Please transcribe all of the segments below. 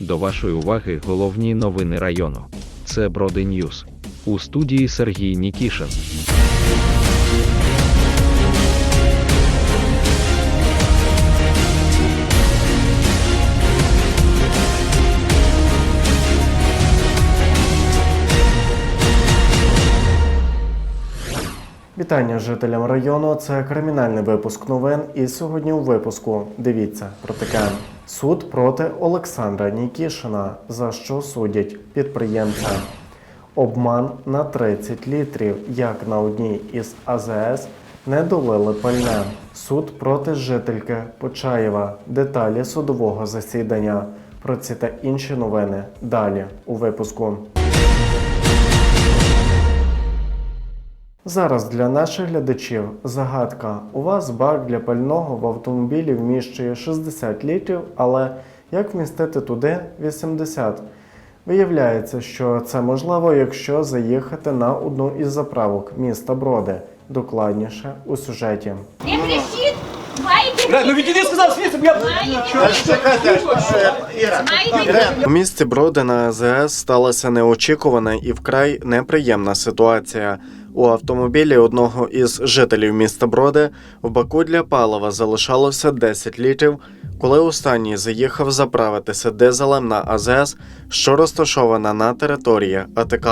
До вашої уваги головні новини району. Це Броди Ньюс. У студії Сергій Нікішин. Вітання жителям району. Це кримінальний випуск новин. І сьогодні у випуску дивіться про таке. Суд проти Олександра Нікішина. За що судять підприємця? Обман на 30 літрів. Як на одній із АЗС не долили пальне. Суд проти жительки Почаєва. Деталі судового засідання. Про ці та інші новини далі у випуску. Зараз для наших глядачів загадка. У вас бак для пального в автомобілі вміщує 60 літрів, але як вмістити туди 80? Виявляється, що це можливо, якщо заїхати на одну із заправок міста Броди. Докладніше у сюжеті. Ну відійди, сказав я... У місті Броди на АЗС сталася неочікувана і вкрай неприємна ситуація. У автомобілі одного із жителів міста Броди в баку для палива залишалося 10 літрів, коли останній заїхав заправитися дизелем на АЗС, що розташована на території АТК.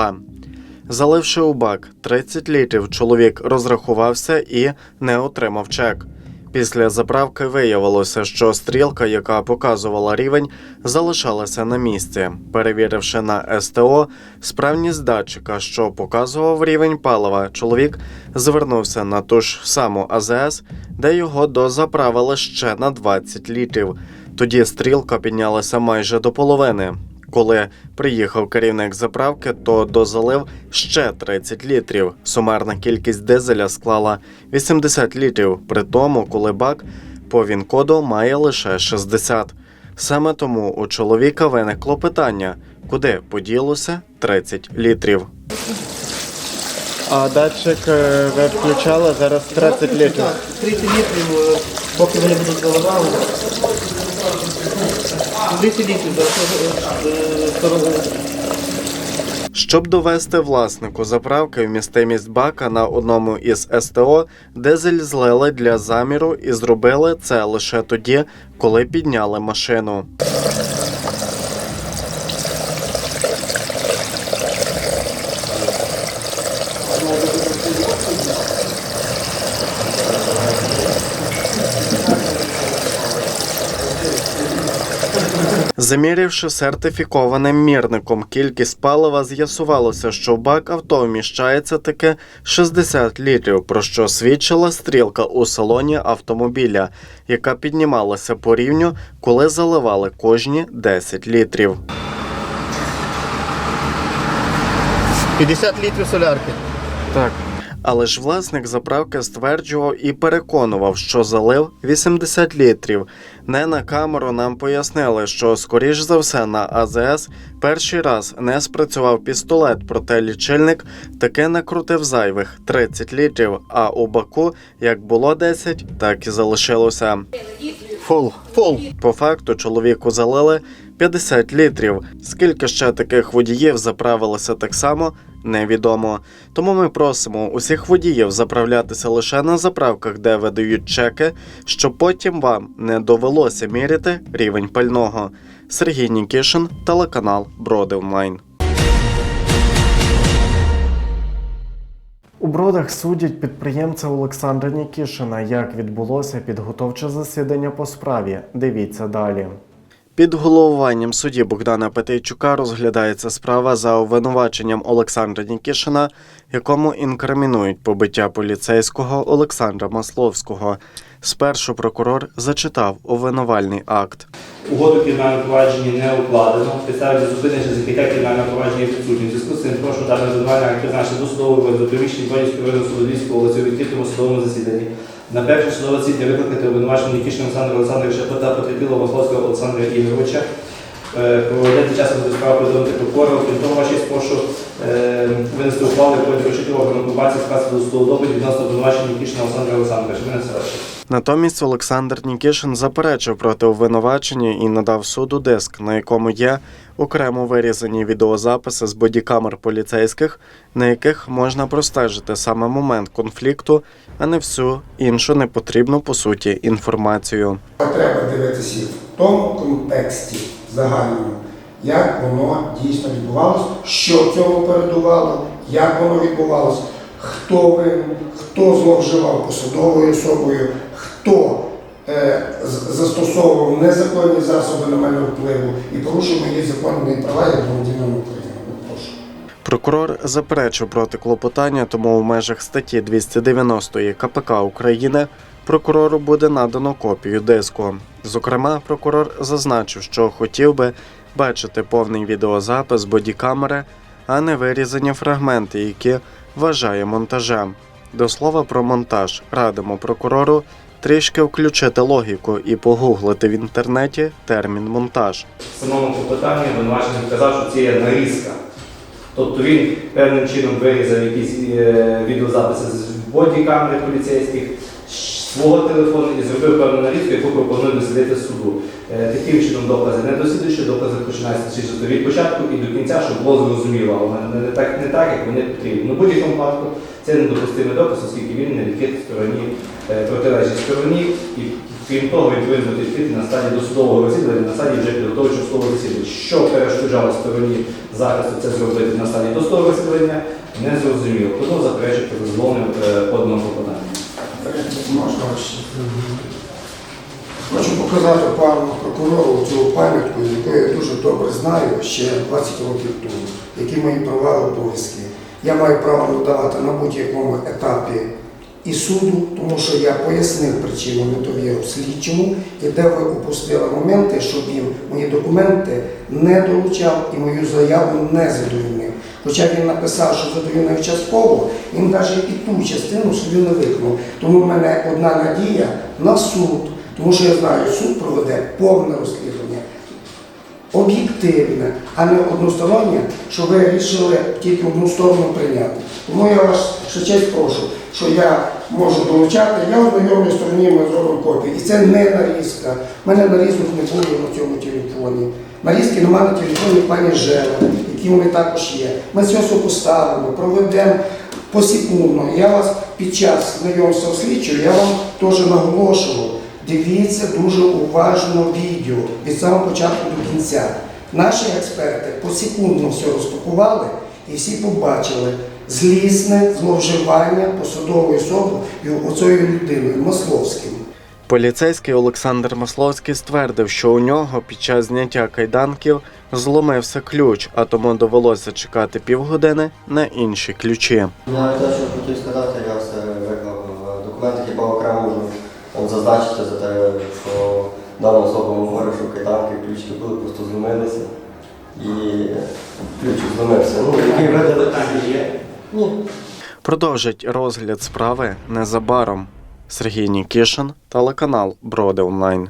Заливши у бак 30 літрів, чоловік розрахувався і не отримав чек. Після заправки виявилося, що стрілка, яка показувала рівень, залишалася на місці. Перевіривши на СТО справність датчика, що показував рівень палива, чоловік звернувся на ту ж саму АЗС, де його дозаправили ще на 20 літрів. Тоді стрілка піднялася майже до половини. Коли приїхав керівник заправки, то дозалив ще 30 літрів. Сумарна кількість дизеля склала 80 літрів, при тому, коли бак по він-коду має лише 60. Саме тому у чоловіка виникло питання, куди поділося 30 літрів. А датчик е, ви включали зараз 30 літрів. 30 літрів, е, поки вони будуть заливали. 30 літрів зараз. Щоб довести власнику заправки в містимість бака на одному із СТО, дизель злили для заміру і зробили це лише тоді, коли підняли машину. Замірявши сертифікованим мірником кількість палива, з'ясувалося, що в бак авто вміщається таки 60 літрів, про що свідчила стрілка у салоні автомобіля, яка піднімалася по рівню, коли заливали кожні 10 літрів. 50 літрів солярки. Так. Але ж власник заправки стверджував і переконував, що залив 80 літрів. Не на камеру нам пояснили, що скоріш за все на АЗС перший раз не спрацював пістолет, проте лічильник таки накрутив зайвих 30 літрів. А у баку як було 10, так і залишилося. Фол. Фол. По факту чоловіку залили 50 літрів. Скільки ще таких водіїв заправилося так само, невідомо. Тому ми просимо усіх водіїв заправлятися лише на заправках, де видають чеки, щоб потім вам не довелося міряти рівень пального. Сергій Нікішин, телеканал Броди Онлайн. У бродах судять підприємця Олександра Нікішина. Як відбулося підготовче засідання по справі? Дивіться далі. Під головуванням судді Богдана Петейчука розглядається справа за обвинуваченням Олександра Нікішина, якому інкримінують побиття поліцейського Олександра Масловського. Спершу прокурор зачитав обвинувальний акт. Угоду кримінального провадження не укладено. Підстави для зупинення закриття кримінального провадження відсутні. Зв'язку з цим прошу дане обвинувальний акт призначити до судового вигляду приміщення Бодівського району суду Львівської області у відкритому судовому засіданні. На перше судове засідання викликати обвинувачення Нікішина Олександра Олександровича та потерпілого Масловського Олександра Ігоровича. Е, Проводити часом до справи повідомити прокурора. Крім того, ваші прошу е, винести ухвалу, якою доручити органу пробації скласти досудову доповідь відносно обвинувачення Нікішина Олександра Олександровича. Мене. Натомість Олександр Нікішин заперечив проти обвинувачення і надав суду диск, на якому є окремо вирізані відеозаписи з бодікамер поліцейських, на яких можна простежити саме момент конфлікту, а не всю іншу непотрібну по суті інформацію. Треба дивитися в тому контексті загальному, як воно дійсно відбувалося, що цьому передувало, як воно відбувалося, хто винен, хто зловживав посадовою особою, хто е, застосовував незаконні засоби на мене впливу і порушив мої законні права як громадянина України. Прокурор заперечив проти клопотання, тому в межах статті 290 КПК України прокурору буде надано копію диску. Зокрема, прокурор зазначив, що хотів би бачити повний відеозапис бодікамери, а не вирізані фрагменти, які вважає монтажем. До слова про монтаж радимо прокурору трішки включити логіку і погуглити в інтернеті термін монтаж. В самому клопотанні обвинувачений вказав, що це є нарізка. Тобто він певним чином вирізав якісь е, відеозаписи з бодікамери поліцейських, свого телефону і зробив певну нарізку, яку пропонує дослідити суду. Е, Таким чином докази не дослідуючи, докази починаються чисто від початку і до кінця, щоб було зрозуміло, але не так, не так, як вони потрібні. Ну, в будь-якому випадку це недопустимий доказ, оскільки він не відкритий стороні, е, протилежній стороні, і крім того, він повинен бути відкритий на стадії досудового розслідування, на стадії вже підготовчого судового засідання. Що перешкоджало стороні захисту це зробити на стадії досудового розслідування, не зрозуміло. Тому заперечує про дозволене поданого клопотання. Хочу показати пану прокурору цю пам'ятку, яку я дуже добре знаю ще 20 років тому, які мої права обов'язки. Я маю право надавати на будь-якому етапі і суду, тому що я пояснив причину недовіри слідчому, і де ви упустили моменти, щоб він мої документи не долучав і мою заяву не задовольнив. Хоча він написав, що задовільнив частково, він навіть і ту частину собі не виконав. Тому в мене одна надія на суд, тому що я знаю, суд проведе повне розслідування, об'єктивне, а не одностороннє, що ви вирішили тільки одну сторону прийняти. Тому я вас ще честь прошу, що я можу долучати, я ознайомлю стороні, ми зробимо копії. І це не нарізка. У мене нарізок не буде на цьому телефоні. Нарізки немає на телефоні пані Жела, які вони також є. Ми це все поставимо, проведемо посекундно. Я вас під час знайомства з слідчою, я вам теж наголошував. Дивіться дуже уважно відео від самого початку до кінця. Наші експерти посекундно все розпакували і всі побачили злісне зловживання посадовою особою оцею людиною Масловським. Поліцейський Олександр Масловський ствердив, що у нього під час зняття кайданків зломився ключ, а тому довелося чекати півгодини на інші ключі. Я те, що хотів сказати, я все виклав в документах, хіба окремо можу там, зазначити за те, що дана особа говорить, що кайданки ключики були, просто зломилися. І ключик зломився. Ну, який видали Питання є. Ні. Продовжить розгляд справи незабаром. Сергій Нікішин, телеканал Броди Онлайн.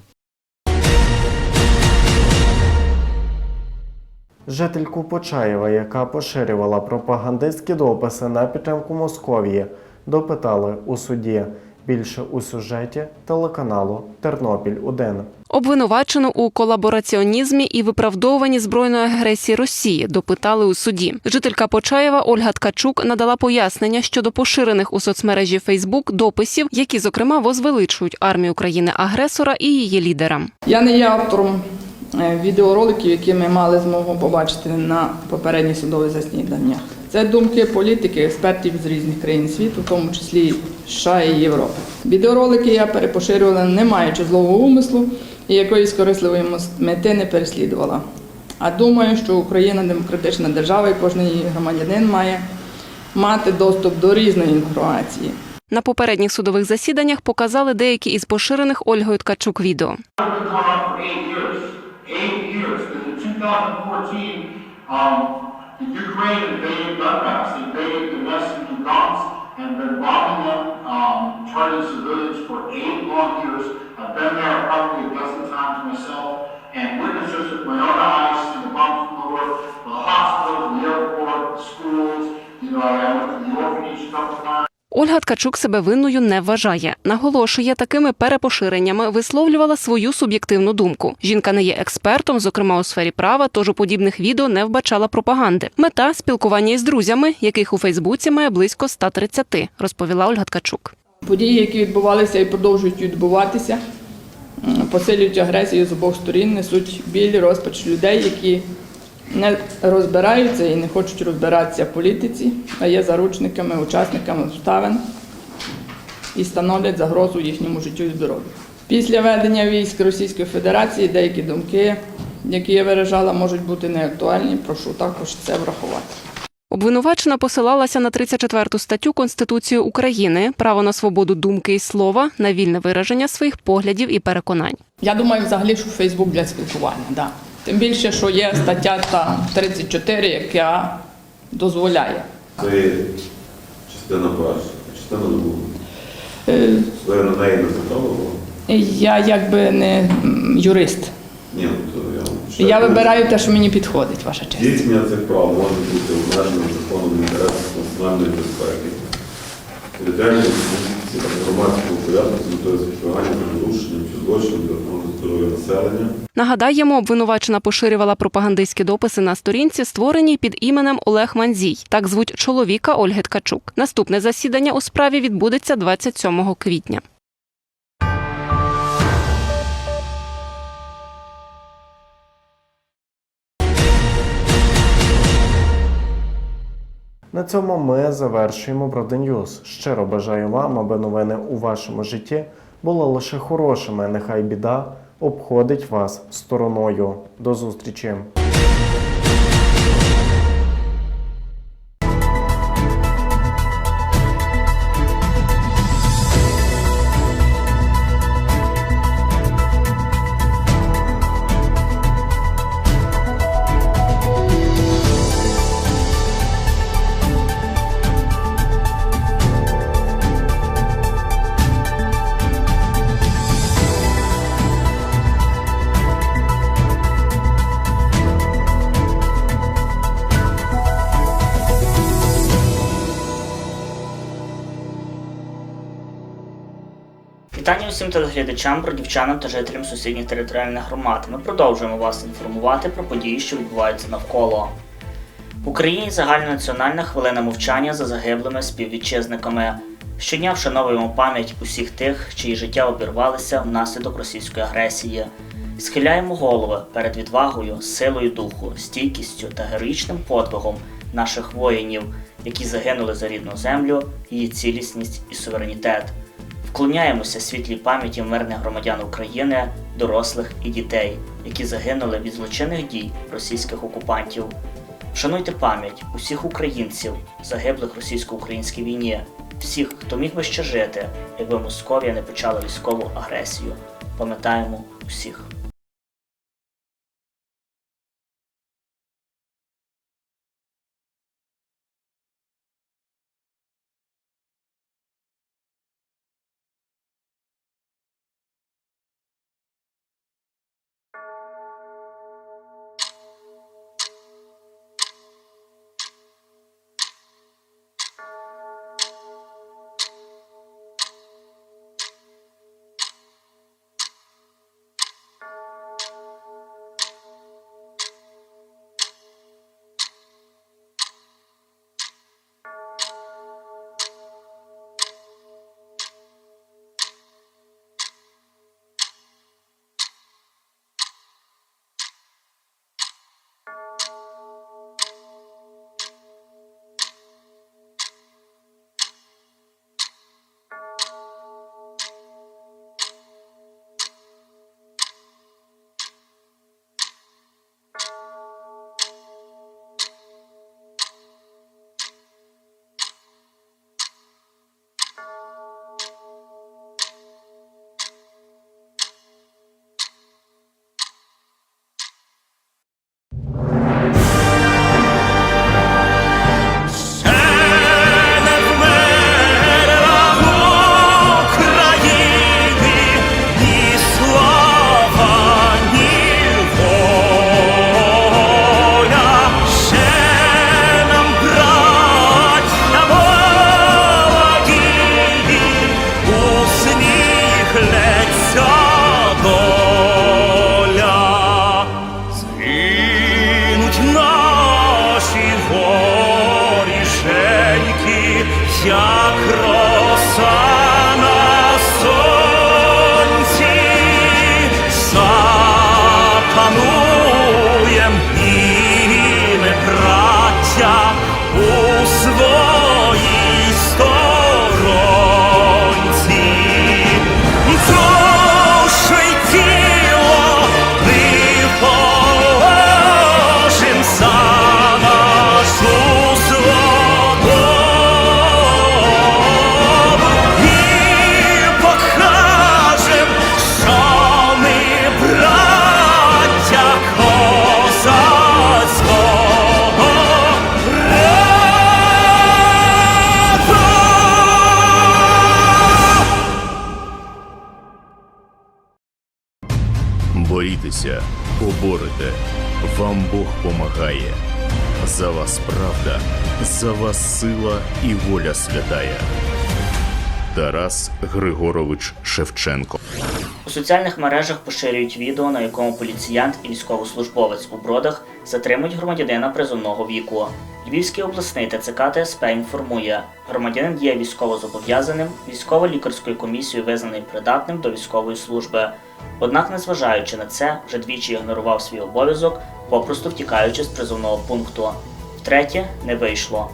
Жительку Почаєва, яка поширювала пропагандистські дописи на підтримку Московії, допитали у суді. Більше у сюжеті телеканалу Тернопіль 1 Обвинувачену у колабораціонізмі і виправдовуванні збройної агресії Росії допитали у суді. Жителька Почаєва Ольга Ткачук надала пояснення щодо поширених у соцмережі Фейсбук дописів, які зокрема возвеличують армію країни-агресора і її лідера. Я не є автором відеороликів, які ми мали змогу побачити на попередніх судових засіданнях. Це думки політики, експертів з різних країн світу, в тому числі США і Європи. Відеоролики я перепоширювала, не маючи злого умислу і якоїсь корисливої мети не переслідувала. А думаю, що Україна демократична держава, і кожен її громадянин має мати доступ до різної інформації. На попередніх судових засіданнях показали деякі із поширених Ольгою Ткачук відео. Eight years. Because in 2014, um, the Ukraine invaded Donbass, invaded the western Lugansk, and been bombing them, um, targeting civilians for eight long years. I've been there probably a dozen times myself, and witnessed with my own eyes, see the bombs come over, the hospitals, the airport, schools. You know, I went to the orphanage a couple times. Ольга Ткачук себе винною не вважає. Наголошує, такими перепоширеннями висловлювала свою суб'єктивну думку. Жінка не є експертом, зокрема у сфері права, тож у подібних відео не вбачала пропаганди. Мета спілкування із друзями, яких у Фейсбуці має близько 130, розповіла Ольга Ткачук. Події, які відбувалися і продовжують відбуватися, посилюють агресію з обох сторін, несуть біль, розпач людей, які не розбираються і не хочуть розбиратися в політиці, а є заручниками, учасниками обставин і становлять загрозу їхньому життю і здоров'ю. Після ведення військ Російської Федерації деякі думки, які я виражала, можуть бути неактуальні. Прошу також це врахувати. Обвинувачена посилалася на 34 статтю Конституції України право на свободу думки і слова, на вільне вираження своїх поглядів і переконань. Я думаю, взагалі, що Фейсбук для спілкування, да. Тим більше, що є стаття там 34, яка дозволяє. Це є частина перша, частина друга. Е, Ви на неї не? Я якби не юрист. Ні, ну то я Я вибираю те, що мені підходить, ваша честь. Здійснення цих прав може бути обмеженим законом інтересів національної безпеки, територіальної громадського порядку з метою запобігання та злочином для охорони здоров'я населення. Нагадаємо, обвинувачена поширювала пропагандистські дописи на сторінці, створеній під іменем Олег Манзій. Так звуть чоловіка Ольги Ткачук. Наступне засідання у справі відбудеться 27 квітня. На цьому ми завершуємо Броденюз. Щиро бажаю вам, аби новини у вашому житті були лише хорошими. Нехай біда обходить вас стороною. До зустрічі! Вітання усім телеглядачам, бродівчанам та жителям сусідніх територіальних громад. Ми продовжуємо вас інформувати про події, що відбуваються навколо. В Україні загальнонаціональна хвилина мовчання за загиблими співвітчизниками. Щодня вшановуємо пам'ять усіх тих, чиї життя обірвалися внаслідок російської агресії. Схиляємо голови перед відвагою, силою духу, стійкістю та героїчним подвигом наших воїнів, які загинули за рідну землю, її цілісність і суверенітет. Вклоняємося світлій пам'яті мирних громадян України, дорослих і дітей, які загинули від злочинних дій російських окупантів. Вшануйте пам'ять усіх українців, загиблих в російсько-українській війні, всіх, хто міг би ще жити, якби Московія не почала військову агресію. Пам'ятаємо усіх. Сила і воля святая. Тарас Григорович Шевченко. У соціальних мережах поширюють відео, на якому поліціянт і військовослужбовець у бродах затримують громадянина призовного віку. Львівський обласний ТЦК ТСП інформує, громадянин є військовозобов'язаним, військово-лікарською комісією визнаний придатним до військової служби. Однак, незважаючи на це, вже двічі ігнорував свій обов'язок, попросту втікаючи з призовного пункту. Втретє, не вийшло.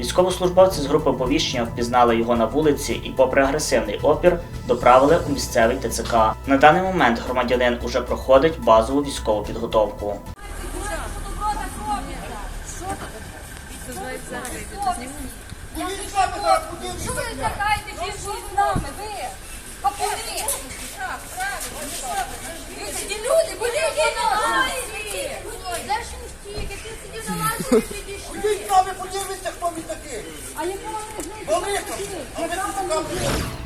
Військовослужбовці з групи оповіщення впізнали його на вулиці і, попри агресивний опір, доправили у місцевий ТЦК. На даний момент громадянин уже проходить базову військову підготовку. Що ви лякаєте жінку з нами? Ви? Папуни? Так, правильно. Ви ці люди, були на лазі. Де ж він втік? Як він сидів на лазі, ви підійшли. Ідіть з нами, подивіться, хто ми такий. А яка вам різниця?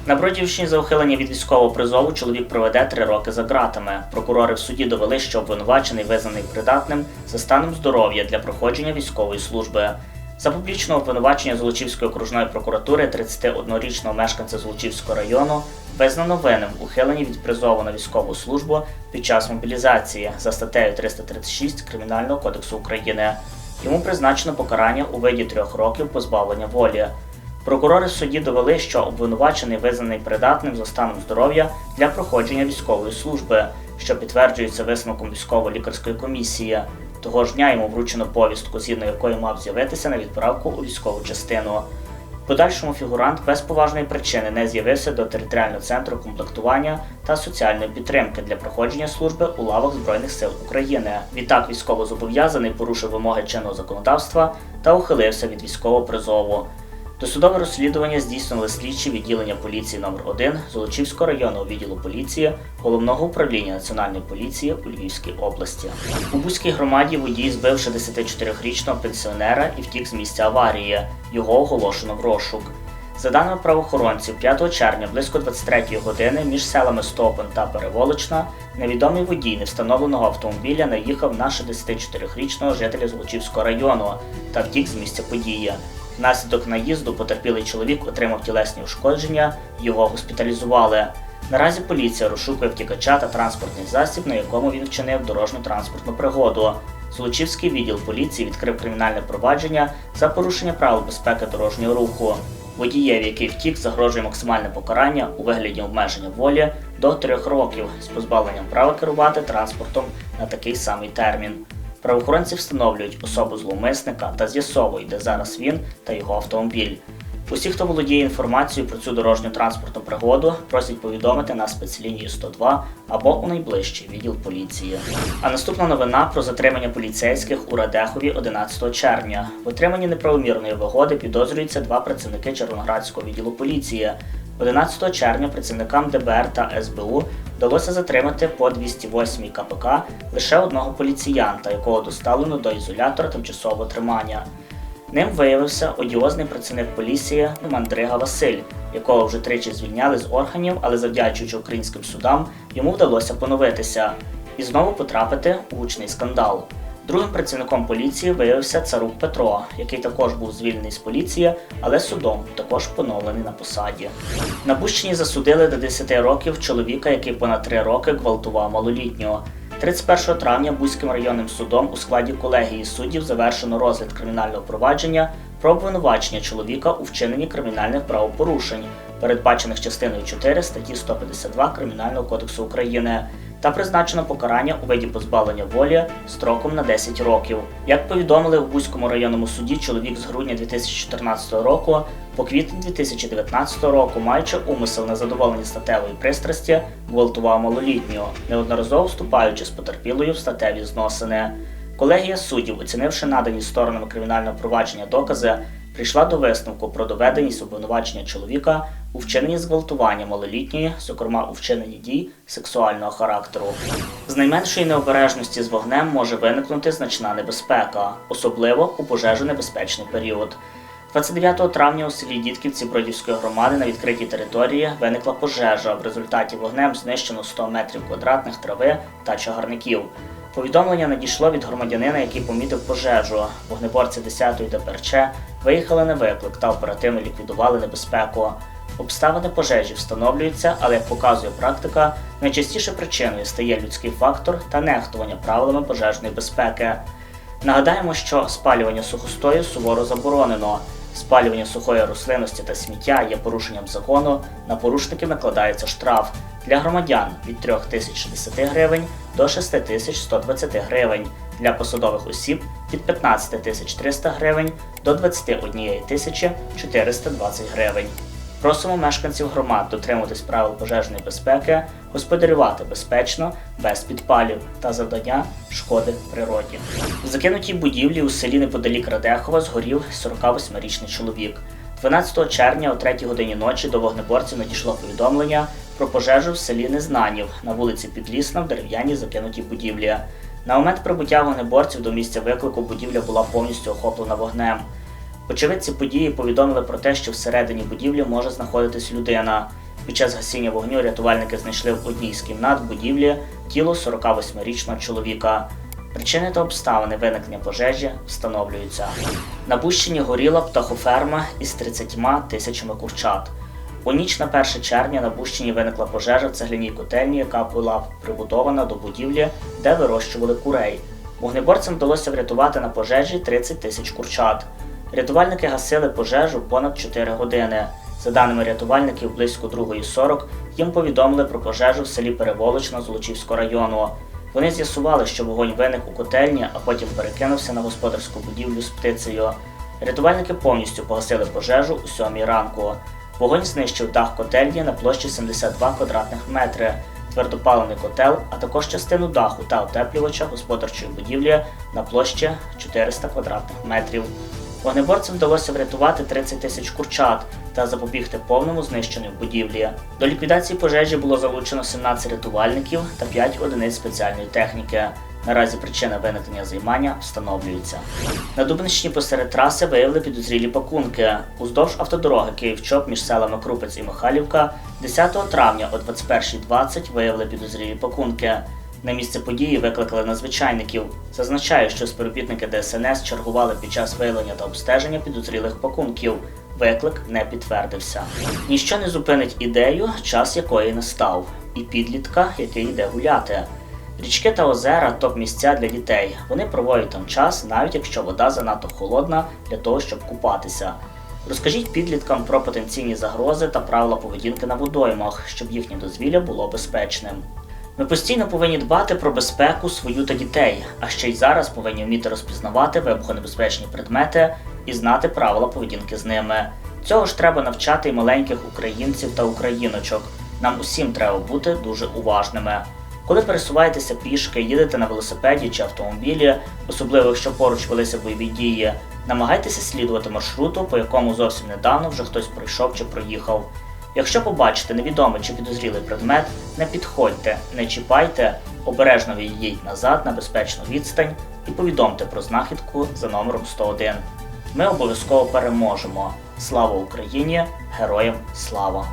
На Бродівщині за ухилення від військового призову чоловік проведе три роки за ґратами. Прокурори в суді довели, що обвинувачений визнаний придатним за станом здоров'я для проходження військової служби. За публічного обвинувачення Золочівської окружної прокуратури 31-річного мешканця Золочівського району визнано винним ухиленні від призову на військову службу під час мобілізації за статтею 336 Кримінального кодексу України. Йому призначено покарання у виді трьох років позбавлення волі. Прокурори в суді довели, що обвинувачений визнаний придатним за станом здоров'я для проходження військової служби, що підтверджується висновком військово-лікарської комісії. Того ж дня йому вручено повістку, згідно якої мав з'явитися на відправку у військову частину. Подальшому фігурант без поважної причини не з'явився до територіального центру комплектування та соціальної підтримки для проходження служби у лавах Збройних сил України. Відтак військовозобов'язаний порушив вимоги чинного законодавства та ухилився від військового призову. Досудове розслідування здійснили слідчі відділення поліції номер 1 Золочівського районного відділу поліції Головного управління Національної поліції у Львівській області. У Бузькій громаді водій збив 64-річного пенсіонера і втік з місця аварії. Його оголошено в розшук. За даними правоохоронців, 5 червня близько 23 години між селами Стопин та Переволочна невідомий водій невстановленого автомобіля наїхав на 64-річного жителя Золочівського району та втік з місця події. Внаслідок наїзду потерпілий чоловік отримав тілесні ушкодження, його госпіталізували. Наразі поліція розшукує втікача та транспортний засіб, на якому він вчинив дорожню транспортну пригоду. Золочівський відділ поліції відкрив кримінальне провадження за порушення правил безпеки дорожнього руху. Водієві, який втік, загрожує максимальне покарання у вигляді обмеження волі до трьох років з позбавленням права керувати транспортом на такий самий термін. Правоохоронці встановлюють особу зловмисника та з'ясовують, де зараз він та його автомобіль. Усі, хто володіє інформацією про цю дорожню транспортну пригоду, просять повідомити на спецлінію 102 або у найближчий відділ поліції. А наступна новина про затримання поліцейських у Радехові 11 червня. В отриманні неправомірної вигоди підозрюються два працівники Червоноградського відділу поліції. 11 червня працівникам ДБР та СБУ вдалося затримати по 208 КПК лише одного поліціянта, якого доставлено до ізолятора тимчасового тримання. Ним виявився одіозний працівник поліції Мандрига Василь, якого вже тричі звільняли з органів, але завдячуючи українським судам, йому вдалося поновитися і знову потрапити у гучний скандал. Другим працівником поліції виявився царук Петро, який також був звільнений з поліції, але судом також поновлений на посаді. На Бущині засудили до 10 років чоловіка, який понад 3 роки гвалтував малолітнього. 31 травня Бузьким районним судом у складі колегії суддів завершено розгляд кримінального провадження про обвинувачення чоловіка у вчиненні кримінальних правопорушень, передбачених частиною 4 статті 152 Кримінального кодексу України, та призначено покарання у виді позбавлення волі строком на 10 років. Як повідомили в Бузькому районному суді, чоловік з грудня 2014 року по квітень 2019 року, маючи умисел на задоволення статевої пристрасті, гвалтував малолітню, неодноразово вступаючи з потерпілою в статеві зносини. Колегія суддів, оцінивши надані сторонами кримінального провадження докази, прийшла до висновку про доведеність обвинувачення чоловіка у вчиненні зґвалтування малолітньої, зокрема у вчиненні дій сексуального характеру. З найменшої необережності з вогнем може виникнути значна небезпека, особливо у пожежонебезпечний період. 29 травня у селі Дідківці Бродівської громади на відкритій території виникла пожежа. В результаті вогнем знищено 100 метрів квадратних трави та чагарників. Повідомлення надійшло від громадянина, який помітив пожежу. Вогнеборці 10-ї ДПРЧ виїхали на виклик та оперативно ліквідували небезпеку. Обставини пожежі встановлюються, але як показує практика, найчастіше причиною стає людський фактор та нехтування правилами пожежної безпеки. Нагадаємо, що спалювання сухостою суворо заборонено. Спалювання сухої рослинності та сміття є порушенням закону. На порушників накладається штраф для громадян від 3060 гривень до 6120 гривень, для посадових осіб від 15300 гривень до 21420 гривень. Просимо мешканців громад дотримуватись правил пожежної безпеки, господарювати безпечно, без підпалів та завдання шкоди природі. В закинутій будівлі у селі неподалік Радехова згорів 48-річний чоловік. 12 червня о 3 годині ночі до вогнеборців надійшло повідомлення про пожежу в селі Незнанів на вулиці Підлісна в дерев'яній закинутій будівлі. На момент прибуття вогнеборців до місця виклику будівля була повністю охоплена вогнем. Очевидці події повідомили про те, що всередині будівлі може знаходитись людина. Під час гасіння вогню рятувальники знайшли в одній з кімнат будівлі тіло 48-річного чоловіка. Причини та обставини виникнення пожежі встановлюються. На Бущині горіла птахоферма із 30 тисячами курчат. У ніч на 1 червня на Бущині виникла пожежа в цегляній котельні, яка була прибудована до будівлі, де вирощували курей. Вогнеборцям вдалося врятувати на пожежі 30 тисяч курчат. Рятувальники гасили пожежу понад 4 години. За даними рятувальників, близько 2.40 їм повідомили про пожежу в селі Переволочна Золочівського району. Вони з'ясували, що вогонь виник у котельні, а потім перекинувся на господарську будівлю з птицею. Рятувальники повністю погасили пожежу у 7 ранку. Вогонь знищив дах котельні на площі 72 квадратних метри, твердопаливний котел, а також частину даху та утеплювача господарчої будівлі на площі 400 квадратних метрів. Вогнеборцям вдалося врятувати 30 тисяч курчат та запобігти повному знищенню будівлі. До ліквідації пожежі було залучено 17 рятувальників та 5 одиниць спеціальної техніки. Наразі причина виникнення займання встановлюється. На Дубнищині посеред траси виявили підозрілі пакунки. Уздовж автодороги Київ-Чоп між селами Крупець і Михайлівка 10 травня о 21.20 виявили підозрілі пакунки. На місце події викликали надзвичайників. Зазначаю, що співробітники ДСНС чергували під час виявлення та обстеження підозрілих пакунків. Виклик не підтвердився. Ніщо не зупинить ідею, час якої настав, і підлітка, який йде гуляти. Річки та озера топ місця для дітей. Вони проводять там час, навіть якщо вода занадто холодна для того, щоб купатися. Розкажіть підліткам про потенційні загрози та правила поведінки на водоймах, щоб їхнє дозвілля було безпечним. Ми постійно повинні дбати про безпеку свою та дітей, а ще й зараз повинні вміти розпізнавати вибухонебезпечні предмети і знати правила поведінки з ними. Цього ж треба навчати й маленьких українців та україночок. Нам усім треба бути дуже уважними. Коли пересуваєтеся пішки, їдете на велосипеді чи автомобілі, особливо якщо поруч велися бойові дії, намагайтеся слідувати маршруту, по якому зовсім недавно вже хтось пройшов чи проїхав. Якщо побачите невідомий чи підозрілий предмет, не підходьте, не чіпайте, обережно відійдіть назад на безпечну відстань і повідомте про знахідку за номером 101. Ми обов'язково переможемо. Слава Україні! Героям слава!